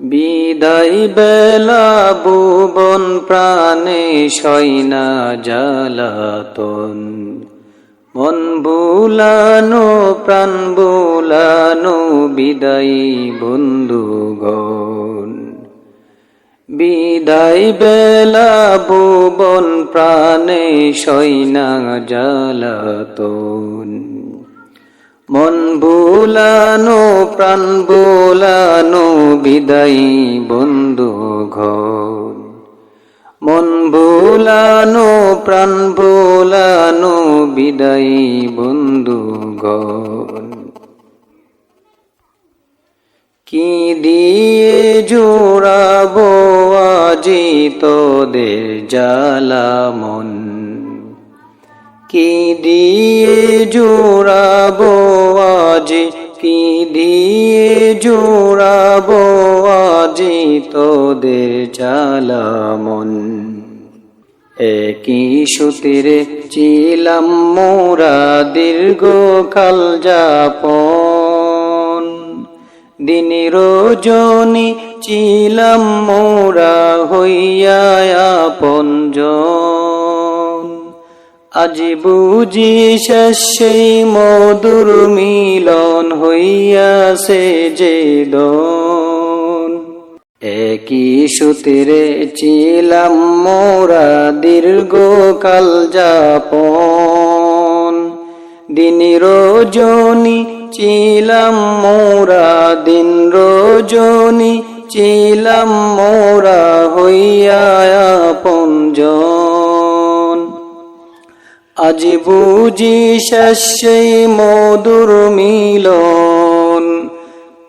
বিদায় বেলা ভুবন প্রাণে সৈনা জালাতন মন বুলানো প্রাণ বুলানো বিদায়ী বন্ধুগণ। বিদায় বেলা ভুবন প্রাণে সৈনা জ্বালাতন। মন ভুলানো, প্রাণ ভুলানো, বিদায়ী বন্ধু ঘর। মন ভুলানো, প্রাণ ভুলানো, বিদায়ী বন্ধু ঘর। কি দিয়ে জোড়াবো আজি তোদের মন? কি দিয়ে জোড়াবো আজি কি দিয়ে জোড়াবো আজি তোদের জ্বালা মন? একই সুতিরে চিলাম মোরা দীর্ঘ কাল যাপন। দিন রজনী চিলাম মোরা হইয়া আপন আজ বুঝি সেই মধুর মিলন হইয়াছে যে দন। একই সুতিরে ছিলাম মোরা দীর্ঘ কাল যাপন। দিন রজনী ছিলাম মোরা, দিন রজনী ছিলাম মোরা হইয়া আপনজন আজ বুঝি শেষ সেই মধুর মিলন।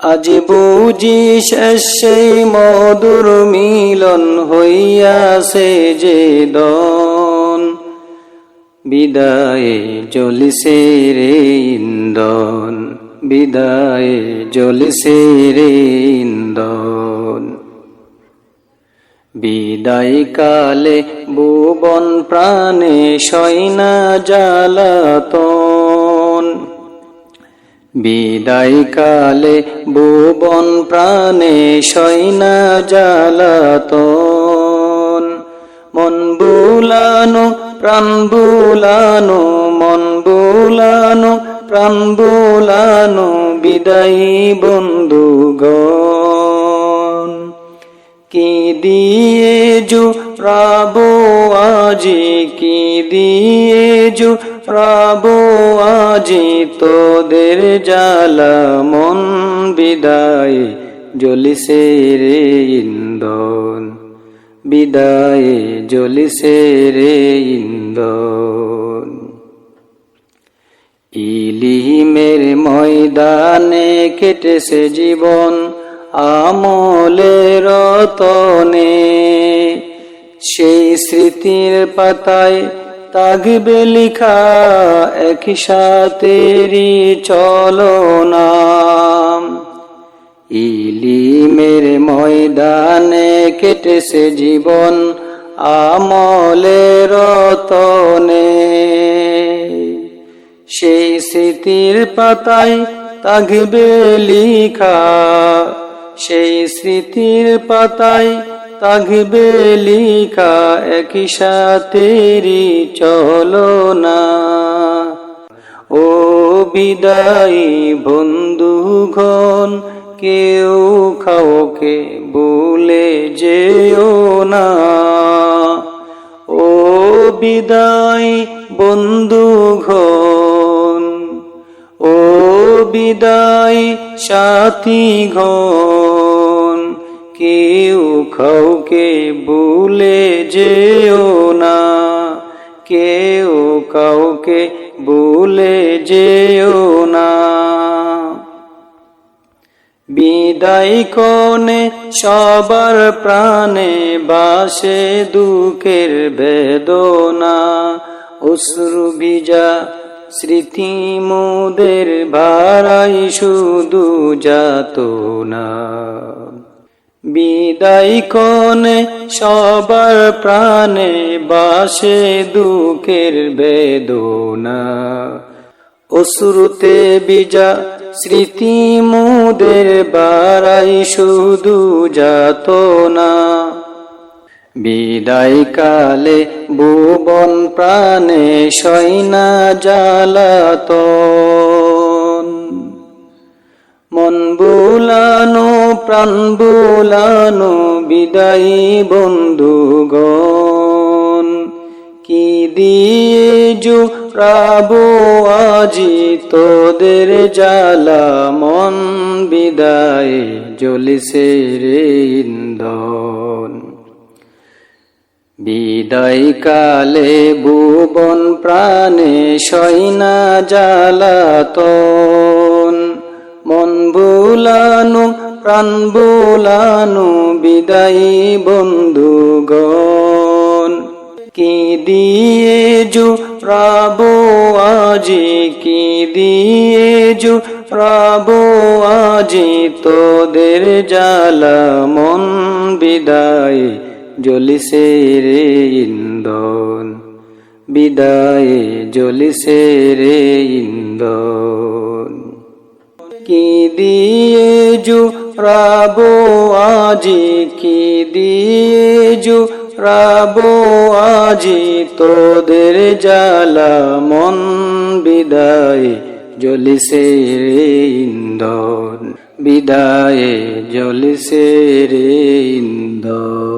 আজ বুঝি শেষ সেই মধুর মিলন হইয়াছে যে দন। বিদায়ে জ্বলিছে রে ইন্দন বিদায়ে জ্বলিছে রে ইন্দন বিদায় কালে ভুবন প্রাণে সৈনা জ্বালাতন। বিদায় কালে ভুবন প্রাণে সৈনা জ্বালাতন। মন বুলানো, প্রাণ বুলানো, মন বুলানো, প্রাণ বুলানো, বিদায়ী বন্ধুগণ। দিয়ে জু রাবো আজি কি দিয়ে জু রাবো আজি তোদের জ্বালা মন বিদায়, জ্বলিছে রে ইন্দন বিদায়, জ্বলিছে রে ইন্দন ইলিমের ময়দানে কেটেছে জীবন আমলের রতনে, সেই স্মৃতির পাতায় তাগবে লিখা একই সাথেরই চলনা ইলিমের ময়দানে কেটেছে জীবন আমলের রতনে। সেই স্মৃতির পাতায় তাগবে লিখা সেই স্মৃতির পাতায় তাগবে লিখা একই সাথেরই চলো না ও বিদায়ী বন্ধুগণ, কেউ খাওকে বলে যেও না। ও বিদায় বন্ধুগণ ও বিদায় সাথী ঘন কেউ কাউকে ভুলে যেও না। কেউ কাউকে ভুলে যেও না। বিদায় কোনে সবার প্রাণে বাসে দুঃখের বেদনা। অশ্রু ভিজা স্মৃতি মোদের ভারাই শুধু যাত না বিদায় কোনে সবার প্রাণে বাসে দুঃখের বেদনা। অশ্রুতে বিজা স্মৃতি মুদের বাড়াই শুধু যাত না বিদায় কালে ভুবন প্রাণে সৈনা জ্বালাতন। মন বুলানো, প্রাণ বুলানো, বিদায়ী বন্ধুগণ, কি দিয়ে জু রাবো আজি তোদের জ্বালা, মন বিদায় জ্বলিছে রে ইন্দন বিদায় কালে ভুবন প্রাণে সৈনা জ্বালাতন। মন বুলানো প্রাণ বুলানো বিদায়ী বন্ধুগণ। কি দিয়ে জু রাবো আজি, কি দিয়ে জু রাবো আজি, তোদের জ্বালা মন বিদায় জ্বলিছে রে ইন্দন বিদায়ে জ্বলিছে রে ইন্দন কি দিয়ে জু রাবো আজি? কি দিয়ে জু রাবো আজি? তোদের জ্বালা মন বিদায় জ্বলিছে রে ইন্দন বিদায়ে জ্বলিছে রে ইন্দন